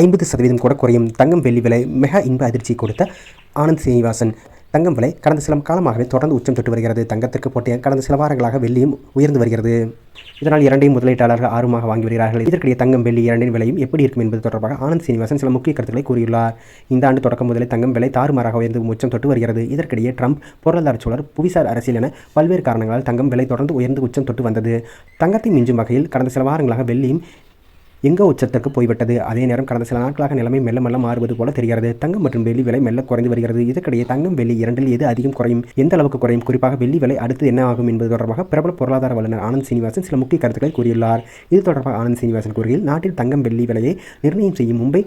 ஐம்பது சதவீதம் கூட குறையும் தங்கம் வெள்ளி விலை மெகா இன்ப அதிர்ச்சி கொடுத்த ஆனந்த் சீனிவாசன். தங்கம் விலை கடந்த சில காலமாகவே தொடர்ந்து உச்சம் தொட்டு வருகிறது. தங்கத்திற்கு போட்டிய கடந்த சில வாரங்களாக வெள்ளியும் உயர்ந்து வருகிறது. இதனால் இரண்டையும் முதலீட்டாளர்கள் ஆர்வமாக வாங்கி வருகிறார்கள். இதற்கிடையே தங்கம் வெள்ளி இரண்டின் விலையும் எப்படி இருக்கும் என்பது தொடர்பாக ஆனந்த் சீனிவாசன் சில முக்கிய கருத்துக்களை கூறியுள்ளார். இந்த ஆண்டு தொடக்கம் முதலே தங்கம் விலை தாறுமாறாக உயர்ந்து உச்சம் தொட்டு வருகிறது. இதற்கிடையே ட்ரம்ப் பொருளாதார சூழல் புவிசார் அரசியல் என பல்வேறு காரணங்களால் தங்கம் விலை தொடர்ந்து உயர்ந்து உச்சம் தொட்டு வந்தது. தங்கத்தை மிஞ்சும் வகையில் கடந்த சில வாரங்களாக வெள்ளியும் எங்க உச்சத்திற்கு போய்விட்டது? அதே நேரம் கடந்த சில நாட்களாக நிலைமை மெல்ல மெல்ல மாறுவது போல தெரிகிறது. தங்கம் மற்றும் வெள்ளி விலை மெல்ல குறைந்து வருகிறது. இதற்கிடையே தங்கம் வெள்ளி இரண்டில் எது அதிகம் குறையும்? எந்த அளவுக்கு குறையும்? குறிப்பாக வெள்ளி விலை அடுத்து என்ன ஆகும் என்பது தொடர்பாக பிரபல பொருளாதார வல்லுநர் ஆனந்த் சீனிவாசன் சில முக்கிய கருத்துக்களை கூறியுள்ளார். இது தொடர்பாக ஆனந்த் சீனிவாசன் கூறுகையில் நாட்டில் தங்கம் வெள்ளி விலையை நிர்ணயம் செய்யும் மும்பை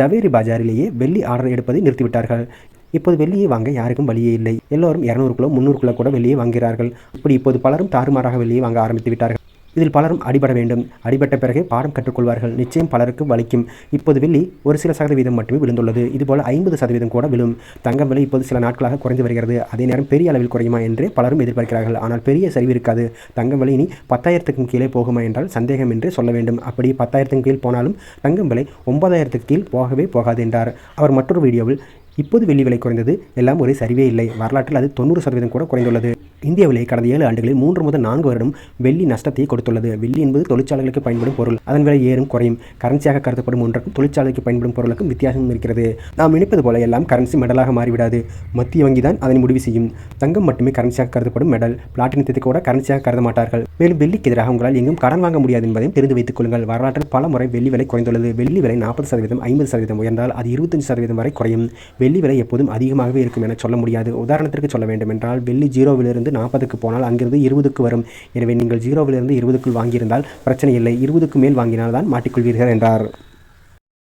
ஜவேரி பாஜாரிலேயே வெள்ளி ஆர்டர் எடுப்பதை நிறுத்திவிட்டார்கள். இப்போது வெள்ளியை வாங்க யாருக்கும் வழியே இல்லை. எல்லோரும் இரநூறு கிலோ முந்நூறு கிலோ கூட வெளியே வாங்குகிறார்கள் இப்படி இப்போது பலரும் தாறுமாறாக வெளியே வாங்க ஆரம்பித்து விட்டார்கள் இதில் பலரும் அடிபட வேண்டும். அடிபட்ட பிறகு பாடம் கற்றுக்கொள்வார்கள். நிச்சயம் பலருக்கு வலிக்கும். இப்போது வெள்ளி ஒரு சில சதவீதம் மட்டுமே விழுந்துள்ளது. இதுபோல் ஐம்பது சதவீதம் கூட விழும். தங்கம் விலை இப்போது சில நாட்களாக குறைந்து வருகிறது. அதே நேரம் பெரிய அளவில் குறையுமா என்று பலரும் எதிர்பார்க்கிறார்கள். ஆனால் பெரிய சரிவு இருக்காது. தங்கம் விலை இனி பத்தாயிரத்துக்கும் கீழே போகுமா என்றால் சந்தேகம் என்று சொல்ல வேண்டும். அப்படி பத்தாயிரத்துக்கு கீழ் போனாலும் தங்கம் விலை ஒன்பதாயிரத்துக்கு கீழ் போகவே போகாது என்றார். அவர் மற்றொரு வீடியோவில் இப்போது வெள்ளி விலை குறைந்தது. எல்லாம் ஒரு சரிவே இல்லை. வரலாற்றில் அது தொண்ணூறு சதவீதம் கூட குறைந்துள்ளது. இந்தியாவிலே கடந்த ஏழு ஆண்டுகளில் மூன்று முதல் நான்கு வருடம் வெள்ளி நஷ்டத்தை கொடுத்துள்ளது. வெள்ளி என்பது தொழிற்சாலைகளுக்கு பயன்படும் பொருள். அதன் விலை ஏறும் குறையும். கரன்சியாக கருதப்படும் ஒன்றுக்கும் தொழிற்சாலைக்கு பயன்படும் பொருளுக்கும் வித்தியாசம் இருக்கிறது. நாம் நினைப்பது போல எல்லாம் கரன்சி மெடலாக மாறிவிடாது. மத்திய வங்கி தான் அதனை முடிவு செய்யும். தங்கம் மட்டுமே கரன்சியாக கருதப்படும் மெடல் பிளாட்டினத்தை கூட கரன்சியாக கருத மாட்டார்கள். மேலும் வெள்ளிக்கு எதிராக உங்களால் எங்கும் கடன் வாங்க முடியாது என்பதையும் தெரிந்து வைத்துக் கொள்ளுங்கள். வரலாற்றில் பல முறை வெள்ளி விலை குறைந்துள்ளது. வெள்ளி விலை நாற்பது சதவீதம் ஐம்பது சதவீதம் உயர்ந்தால் அது இருபத்தஞ்சு சதவீதம் வரை குறையும். வெள்ளி விலை எப்போதும் அதிகமாகவே இருக்கும் என சொல்ல முடியாது. உதாரணத்திற்கு சொல்ல வேண்டும் என்றால் வெள்ளி ஜீரோவிலிருந்து நாற்பதுக்கு போனால் அங்கிருந்து இருபதுக்கு வரும். எனவே நீங்கள் ஜீரோவிலிருந்து இருபதுக்குள் வாங்கியிருந்தால் பிரச்சனை இல்லை. இருபதுக்கு மேல் வாங்கினால் தான் மாட்டிக்கொள்வீர்கள் என்றார்.